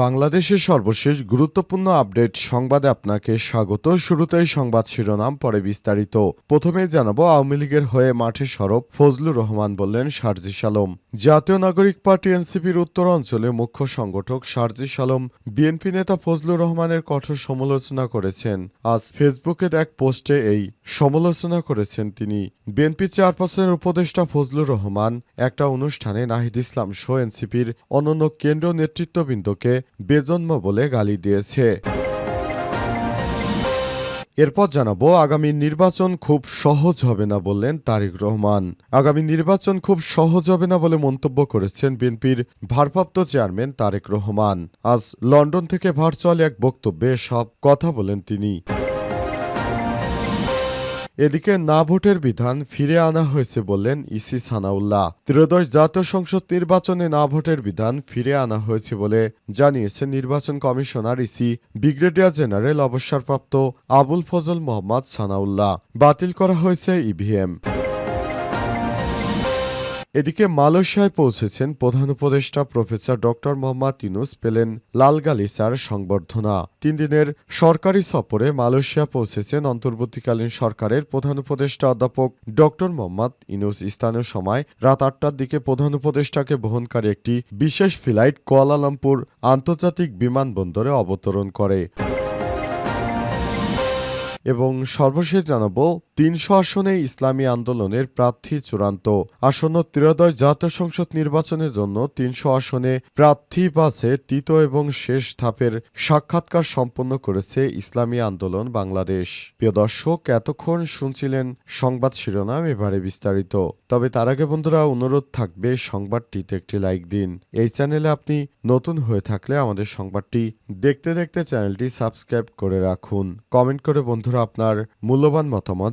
বাংলাদেশের সর্বশেষ গুরুত্বপূর্ণ আপডেট সংবাদে আপনাকে স্বাগত। শুরুতেই সংবাদ শিরোনাম, পরে বিস্তারিত। প্রথমে জানাব, আওয়ামী লীগের হয়ে মাঠে সরব ফজলুর রহমান বললেন সারজিস আলম জাতীয় নাগরিক পার্টি এনসিপির উত্তর অঞ্চলে মুখ্য সংগঠক সারজিস আলম বিএনপি নেতা ফজলুর রহমানের কঠোর সমালোচনা করেছেন। আজ ফেসবুকে এক পোস্টে এই সমালোচনা করেছেন তিনি। বিএনপি চেয়ারপারসনের উপদেষ্টা ফজলুর রহমান একটা অনুষ্ঠানে নাহিদ ইসলাম শো এনসিপির অন্যান্য কেন্দ্রীয় নেতৃত্ববৃন্দকে বেজন্ম বলে গালি দিয়েছে। এরপর জানাব, আগামী নির্বাচন খুব সহজ হবে না বললেন তারিক রহমান। আগামী নির্বাচন খুব সহজ হবে না বলে মন্তব্য করেছেন বিএনপির ভারপ্রাপ্ত চেয়ারম্যান তারেক রহমান। আজ লন্ডন থেকে ভার্চুয়াল এক বক্তব্যে সব কথা বলেন তিনি। এদিকে না ভোটের বিধান ফিরে আনা হয়েছে বললেন ইসি সানাউল্লাহ। ত্রয়োদশ জাতীয় সংসদ নির্বাচনে না ভোটের বিধান ফিরে আনা হয়েছে বলে জানিয়েছেন নির্বাচন কমিশনার ইসি ব্রিগেডিয়ার জেনারেল অবসরপ্রাপ্ত আবুল ফজল মোহাম্মদ সানাউল্লাহ। বাতিল করা হয়েছে ইভিএম। এদিকে মালয়েশিয়ায় পৌঁছেছেন প্রধান উপদেষ্টা প্রফেসর ডক্টর মোহাম্মদ ইউনুস, পেলেন লালগালিচার সংবর্ধনা। তিন দিনের সরকারি সফরে মালয়েশিয়া পৌঁছেছেন অন্তর্বর্তীকালীন সরকারের প্রধান উপদেষ্টা অধ্যাপক ডক্টর মোহাম্মদ ইউনুস। স্থানীয় সময় রাত আটটার দিকে প্রধান উপদেষ্টাকে বহনকারী একটি বিশেষ ফ্লাইট কুয়ালালামপুর আন্তর্জাতিক বিমানবন্দরে অবতরণ করে। এবং সর্বশেষ জানাব তিনশো আসনে ইসলামী আন্দোলনের প্রার্থী চূড়ান্ত। আসন্ন ত্রয়োদশ জাতীয় সংসদ নির্বাচনের জন্য তিনশো আসনে প্রার্থী বাছে তৃতীয় এবং শেষ ধাপের সাক্ষাৎকার সম্পন্ন করেছে ইসলামী আন্দোলন বাংলাদেশ। প্রিয় দর্শক, এতক্ষণ শুনছিলেন সংবাদ শিরোনাম, এবারে বিস্তারিত। তবে তার আগে বন্ধুরা, অনুরোধ থাকবে সংবাদটিতে একটি লাইক দিন। এই চ্যানেলে আপনি নতুন হয়ে থাকলে আমাদের সংবাদটি দেখতে দেখতে চ্যানেলটি সাবস্ক্রাইব করে রাখুন। কমেন্ট করে বন্ধুরা, আপনার মূল্যবান মতামত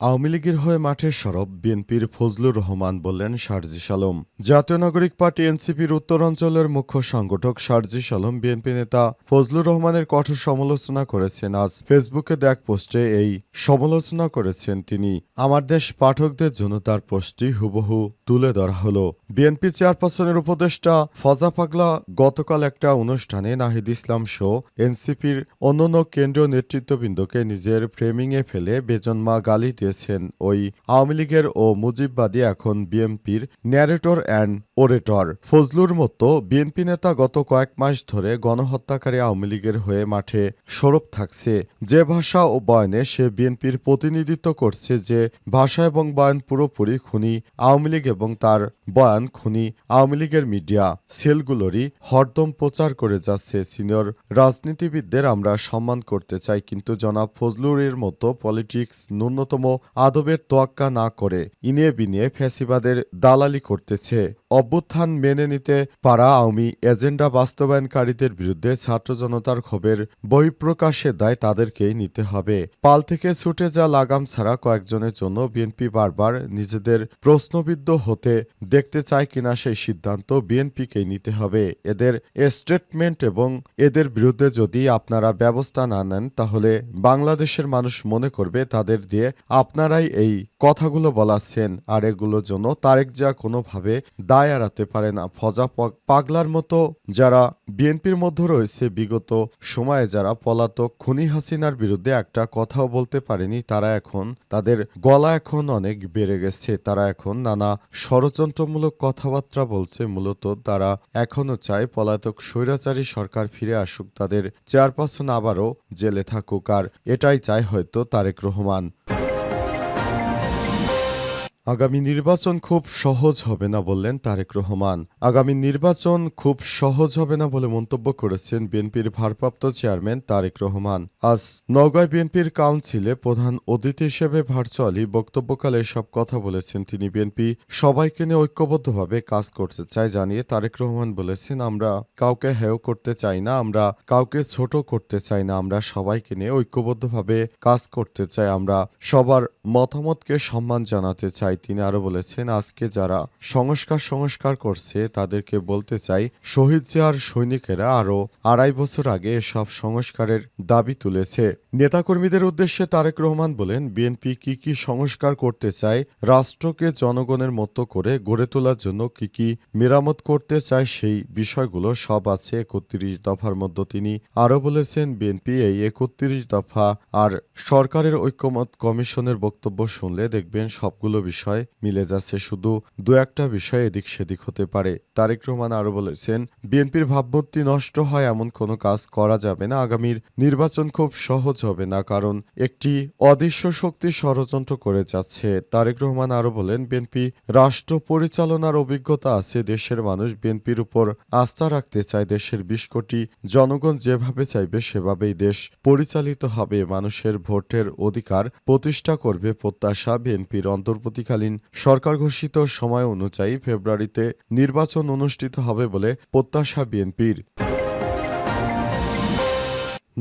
আওয়ামী লীগের হয়ে মাঠের সরব বিএনপির ফজলুর রহমান বললেন শারজিস আলম জাতীয় নাগরিক পার্টি এনসিপির উত্তরাঞ্চলের মুখ্য সংগঠক শারজিস আলম বিএনপি নেতা ফজলুর রহমানের কঠোর সমালোচনা করেছেন আজ। ফেসবুকে দেখ পোস্টে এই সমালোচনা করেছেন তিনি। আমার দেশ পাঠকদের জন্য তার পোস্টটি হুবহু তুলে ধরা হলো। বিএনপি চেয়ারপারসনের উপদেষ্টা ফজা পাগলা গতকাল একটা অনুষ্ঠানে নাহিদ ইসলাম শো এনসিপির অন্যান্য কেন্দ্রীয় নেতৃত্ববৃন্দকে নিজের ফ্রেমিংয়ে ফেলে বেজন্মা গালি দিয়েছেন ওই আওয়ামী লীগের ও মুজিববাদী এখন বিএনপির ন্যারেটর অ্যান্ড ওরেটর ফজলুর মতো বিএনপি নেতা গত কয়েক মাস ধরে গণহত্যাকারী আওয়ামী লীগের হয়ে মাঠে সরব থাকছে। যে ভাষা ও বয়নে সে বিএনপির প্রতিনিধিত্ব করছে যে ভাষা এবং বয়ান পুরোপুরি খুনি আওয়ামী লীগ এবং তার বয়ান খুনি আওয়ামী লীগের মিডিয়া। সেলগুলোরই হরদম প্রচার করে যাচ্ছে সিনিয়র রাজনীতিবিদদের আমরা সম্মান করতে চাই, কিন্তু জনাব ফজলুরের মতো পলিটিক্স ন্যূনতম আদবের তোয়াক্কা না করে ইনিয়ে বিনিয়ে ফ্যাসিবাদের দালালি করতেছে। অভ্যুত্থান মেনে নিতে পারা আওয়ামী এজেন্ডা বাস্তবায়নকারীদের বিরুদ্ধে ছাত্র জনতার ক্ষোভের বহিঃপ্রকাশের দায় তাদেরকেই নিতে হবে। পাল থেকে ছুটে যা লাগাম ছাড়া কয়েকজনের জন্য বিএনপি বারবার নিজেদের প্রশ্নবিদ্ধ হতে দেখতে চায় কিনা সেই সিদ্ধান্ত বিএনপিকেই নিতে হবে। এদের স্টেটমেন্ট এবং এদের বিরুদ্ধে যদি আপনারা ব্যবস্থা না নেন, তাহলে বাংলাদেশের মানুষ মনে করবে তাদের দিয়ে আপনারাই এই কথাগুলো বলাচ্ছেন আর এগুলোর জন্য তারেক যা কোনোভাবে দায় এড়াতে পারে না। ফজা পাগলার মতো যারা বিএনপির মধ্যে রয়েছে, বিগত সময়ে যারা পলাতক খুনি হাসিনার বিরুদ্ধে একটা কথাও বলতে পারেনি, তারা এখন তাদের গলা এখন অনেক বেড়ে গেছে। তারা এখন নানা ষড়যন্ত্রমূলক কথাবার্তা বলছে। মূলত তারা এখনও চায় পলাতক স্বৈরাচারী সরকার ফিরে আসুক, তাদের চেয়ারপারসন আবারও জেলে থাকুক। আর এটাই চায় হয়তো তারেক রহমান। আগামী নির্বাচন খুব সহজ হবে না বললেন তারেক রহমান। আগামী নির্বাচন খুব সহজ হবে না বলে মন্তব্য করেছেন বিএনপির ভারপ্রাপ্ত চেয়ারম্যান তারেক রহমান। আজ নওগাঁ বিএনপির কাউন্সিলে প্রধান অতিথি হিসেবে ভার্চুয়ালি বক্তব্যকালে সব কথা বলেছেন তিনি। বিএনপি সবাইকে নিয়ে ঐক্যবদ্ধভাবে কাজ করতে চায় জানিয়ে তারেক রহমান বলেছেন, আমরা কাউকে হেয় করতে চাই না, আমরা কাউকে ছোট করতে চাই না, আমরা সবাইকে নিয়ে ঐক্যবদ্ধভাবে কাজ করতে চাই, আমরা সবার মতামতকে সম্মান জানাতে চাই। তিনি আরও বলেছেন, আজকে যারা সংস্কার সংস্কার করছে, তাদেরকে বলতে চাই, শহীদ জিয়ার সৈনিকেরা আরও আড়াই বছর আগে এসব সংস্কারের দাবি তুলেছে। নেতাকর্মীদের উদ্দেশ্যে তারেক রহমান বলেন, বিএনপি কি কি সংস্কার করতে চায়, রাষ্ট্রকে জনগণের মতো করে গড়ে তোলার জন্য কি কি মেরামত করতে চায়, সেই বিষয়গুলো সব আছে একত্রিশ দফার মধ্যে। তিনি আরও বলেছেন, বিএনপি এই একত্রিশ দফা আর সরকারের ঐক্যমত কমিশনের বক্তব্য শুনলে দেখবেন সবগুলো বিষয় মিলে যাচ্ছে শুধু দু একটা বিষয় এদিক সেদিক হতে পারে। তারেক রহমান আরও বলেছেন, বিএনপির ভাবমূর্তি নষ্ট হয় এমন কোনো কাজ করা যাবে না, আগামীর নির্বাচন খুব সহজ হবে না, কারণ একটি অদৃশ্য শক্তি ষড়যন্ত্র করে যাচ্ছে। তারেক রহমান আরও বলেন, বিএনপি রাষ্ট্র পরিচালনার অভিজ্ঞতা আছে, দেশের মানুষ বিএনপির উপর আস্থা রাখতে চায়, দেশের বিশ কোটি জনগণ যেভাবে চাইবে সেভাবেই দেশ পরিচালিত হবে, মানুষের ভোটের অধিকার প্রতিষ্ঠা করবে প্রত্যাশা বিএনপির অন্তর্বর্তীকালীন সরকার ঘোষিত সময় অনুযায়ী ফেব্রুয়ারিতে নির্বাচন অনুষ্ঠিত হবে বলে প্রত্যাশা বিএনপির।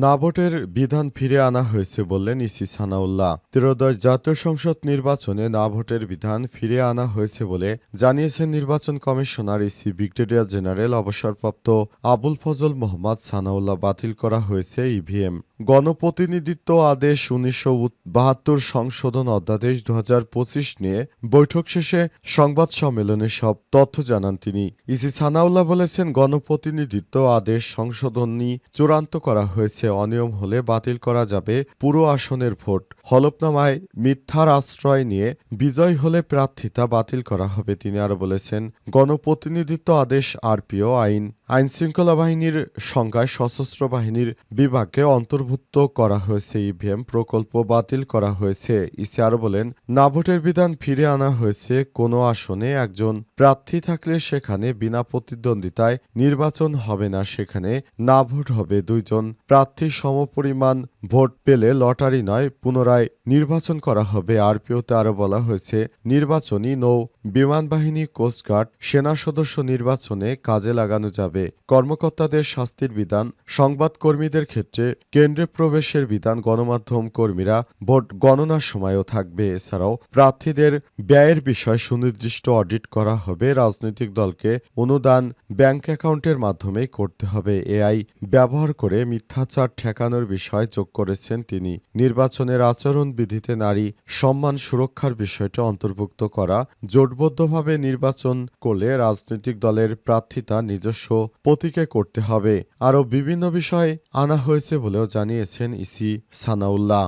না ভোটের বিধান ফিরে আনা হয়েছে বললেন ইসি সানাউল্লাহ। ত্রয়োদশ জাতীয় সংসদ নির্বাচনে না ভোটের বিধান ফিরে আনা হয়েছে বলে জানিয়েছেন নির্বাচন কমিশনার ইসি ব্রিগেডিয়ার জেনারেল অবসরপ্রাপ্ত আবুল ফজল মোহাম্মদ সানাউল্লাহ বাতিল করা হয়েছে ইভিএম। গণপ্রতিনিধিত্ব আদেশ উনিশশো বাহাত্তর সংশোধন অধ্যাদেশ দুহাজার পঁচিশ নিয়ে বৈঠক শেষে সংবাদ সম্মেলনে সব তথ্য জানান তিনি। ইসি সানাউল্লাহ বলেছেন, গণপ্রতিনিধিত্ব আদেশ সংশোধনী চূড়ান্ত করা হয়েছে, অনিয়ম হলে বাতিল করা যাবে পুরো আসনের ভোট। হলফনামায় মিথ্যার আশ্রয় নিয়ে বিজয় হলে প্রার্থিতা বাতিল করা হবে, তিনি আরও বলেছেন। গণপ্রতিনিধিত্ব আদেশ আরপিও আইন আইন শৃঙ্খলা বাহিনীর সংখ্যায় সশস্ত্র বাহিনীর বিভাগকে অন্তর্ভুক্ত করা হয়েছে, ইভিএম প্রকল্প বাতিল করা হয়েছে। ইসি আরও বলেন, না ভোটের বিধান ফিরে আনা হয়েছে, কোনো আসনে একজন প্রার্থী থাকলে সেখানে বিনা প্রতিদ্বন্দ্বিতায় নির্বাচন হবে না, সেখানে না ভোট হবে। দুইজন প্রার্থী সমপরিমাণ ভোট পেলে লটারি নয়, পুনরায় নির্বাচন করা হবে। আরপিওতে আরও বলা হয়েছে, নির্বাচনী নৌ বিমান বাহিনী কোস্টগার্ড সেনা সদস্য নির্বাচনে কাজে লাগানো যাবে। কর্মকর্তাদের শাস্তির বিধান, সংবাদকর্মীদের ক্ষেত্রে কেন্দ্রে প্রবেশের বিধান, গণমাধ্যম কর্মীরা ভোট গণনার সময়ও থাকবে। এছাড়াও প্রার্থীদের ব্যয়ের বিষয় সুনির্দিষ্ট অডিট করা হবে। রাজনৈতিক দলকে অনুদান ব্যাংক অ্যাকাউন্টের মাধ্যমেই করতে হবে। এআই ব্যবহার করে মিথ্যাচার ঠেকানোর বিষয় যোগ করেছেন তিনি। নির্বাচনের আচরণবিধিতে নারী সম্মান সুরক্ষার বিষয়টি অন্তর্ভুক্ত করা, জোটবদ্ধভাবে নির্বাচন করলে রাজনৈতিক দলের প্রার্থিতা নিজস্ব প্রতীকে করতে হবে। আরও বিভিন্ন বিষয় আনা হয়েছে বলেও জানিয়েছেন ইসি সানাউল্লাহ।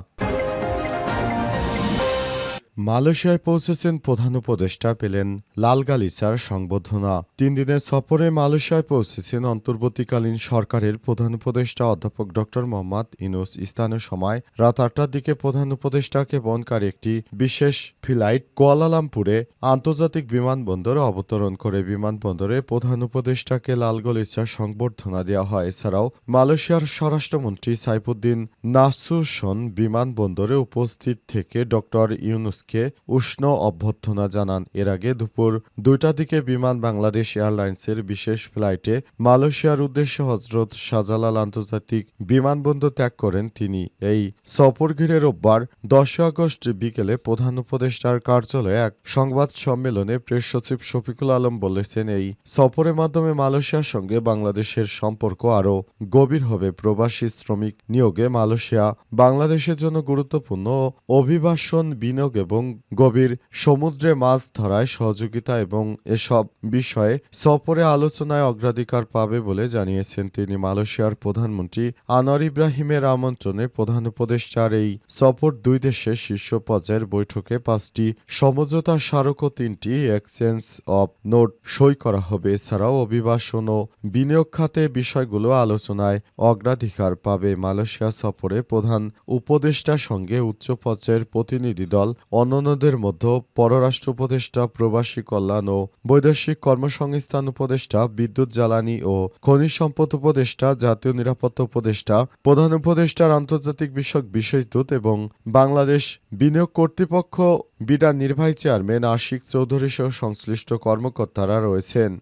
মালয়েশিয়ায় পৌঁছেছেন প্রধান উপদেষ্টা পেলেন লাল গালিচার সংবর্ধনা। তিন দিনের সফরে মালয়েশিয়ায় পৌঁছেছেন অন্তর্বর্তীকালীন সরকারের প্রধান উপদেষ্টা অধ্যাপক ড. মোহাম্মদ ইনুস স্থানীয় সময় রাত আটটার দিকে প্রধান উপদেষ্টাকে বনকার একটি বিশেষ ফ্লাইট কুয়ালালামপুরে আন্তর্জাতিক বিমানবন্দরে অবতরণ করে। বিমানবন্দরে প্রধান উপদেষ্টাকে লাল গলিচার সংবর্ধনা দেওয়া হয়। এছাড়াও মালয়েশিয়ার স্বরাষ্ট্রমন্ত্রী সাইফুদ্দিন নাসুসন বিমানবন্দরে উপস্থিত থেকে ড. ইউনুস কে উষ্ণ অভ্যর্থনা জানান। এর আগে দুপুর দুইটার দিকে বিমান বাংলাদেশ এয়ারলাইন্সের বিশেষ ফ্লাইটে মালয়েশিয়ার উদ্দেশ্যে হজরত শাহজালাল আন্তর্জাতিক বিমানবন্দর ত্যাগ করেন তিনি। এই সফর ঘিরে রোববার দশই আগস্ট বিকেলে প্রধান উপদেষ্টার কার্যালয়ে এক সংবাদ সম্মেলনে প্রেস সচিব শফিকুল আলম বলেছেন, এই সফরের মাধ্যমে মালয়েশিয়ার সঙ্গে বাংলাদেশের সম্পর্ক আরও গভীর হবে। প্রবাসী শ্রমিক নিয়োগে মালয়েশিয়া বাংলাদেশের জন্য গুরুত্বপূর্ণ অভিবাসন বিনিয়োগ এবং গভীর সমুদ্রে মাছ ধরায় সহযোগিতা এবং এসব বিষয়ে সফরে আলোচনায় অগ্রাধিকার পাবে বলে জানিয়েছেন তিনি। মালয়েশিয়ার প্রধানমন্ত্রী আনোয়ার ইব্রাহিমের আমন্ত্রণে প্রধান উপদেষ্টার এই সফর দুই দেশের শীর্ষ পর্যায়ের বৈঠকে পাঁচটি সমঝোতা স্মারক ও তিনটি এক্সচেঞ্জ অব নোট সই করা হবে। এছাড়াও অভিবাসন ও বিনিয়োগ খাতে বিষয়গুলো আলোচনায় অগ্রাধিকার পাবে। মালয়েশিয়া সফরে প্রধান উপদেষ্টার সঙ্গে উচ্চ পর্যায়ের প্রতিনিধি দল অন্যান্যদের মধ্যে পররাষ্ট্র উপদেষ্টা, প্রবাসী কল্যাণ ও বৈদেশিক কর্মসংস্থান উপদেষ্টা, বিদ্যুৎ জ্বালানি ও খনিজ সম্পদ উপদেষ্টা, জাতীয় নিরাপত্তা উপদেষ্টা, প্রধান উপদেষ্টার আন্তর্জাতিক বিষয়ক বিষয়দূত এবং বাংলাদেশ বিনিয়োগ কর্তৃপক্ষ বিডা নির্বাহী চেয়ারম্যান আশিক চৌধুরী সহ সংশ্লিষ্ট কর্মকর্তারা রয়েছেন।